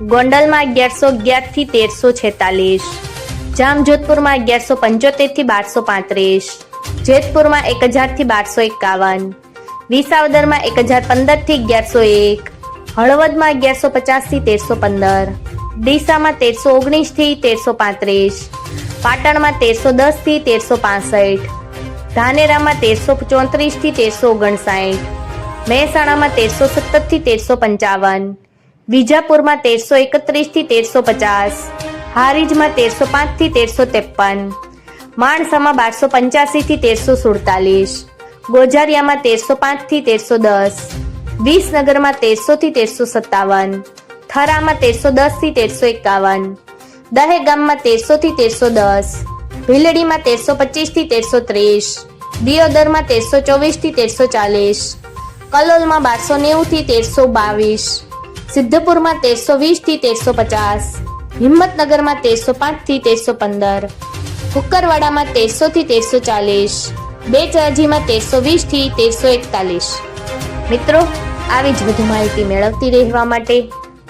ગોંડલમાં અગિયારસો અગિયારથી તેરસો છેતાલીસ. જામજોધપુરમાં અગિયારસો પંચોતેરથી બારસો પાંત્રીસ. જેતપુરમાં એક હજારથી બારસો એકાવન. વિસાવદરમાં એક હજાર પંદરથી અગિયારસો એક. હળવદમાં અગિયારસો પચાસથી તેરસો પંદર. ડીસામાં તેરસો ઓગણીસથી તેરસો પાંત્રીસ. પાટણમાં તેરસો દસથી તેરસો પાસઠ. ધાનેરામાં તેરસો ચોત્રીસથી તેરસો ઓગણસાઠ. મહેસાણામાં તેરસો સત્તરથી તેરસો પંચાવન. વિજાપુરમાં તેરસો એકત્રીસથી તેરસો પચાસ, હારીજમાં તેરસો પાંચથી તેરસો ત્રેપન, માણસામાં બારસો પંચ્યાસી થી તેરસો સુડતાલીસ, ગોજારિયામાં તેરસો પાંચથી તેરસો દસ, વિસનગરમાં તેરસો થી તેરસો સત્તાવન, થરામાં તેરસો દસથી તેરસો એકાવન, દહેગામમાં તેરસો થી તેરસો દસ, ભીલડીમાં તેરસો પચીસથી તેરસો ત્રીસ, દિયોદરમાં તેરસો ચોવીસથી તેરસો ચાલીસ, કલોલમાં બારસો નેવું થી તેરસો બાવીસ સિદ્ધપુરમાં તેરસો વીસથી તેરસો પચાસ, હિંમતનગરમાં તેરસો પાંચથી તેરસો પંદર કુકરવાડામાં તેરસો થી તેરસો ચાલીસ, બેચરાજીમાં તેરસો વીસથી તેરસો એકતાલીસ. મિત્રો, આવી જ વધુ માહિતી મેળવતી રહેવા માટે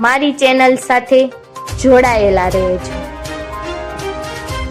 મારી ચેનલ સાથે જોડાયેલા રહેજો.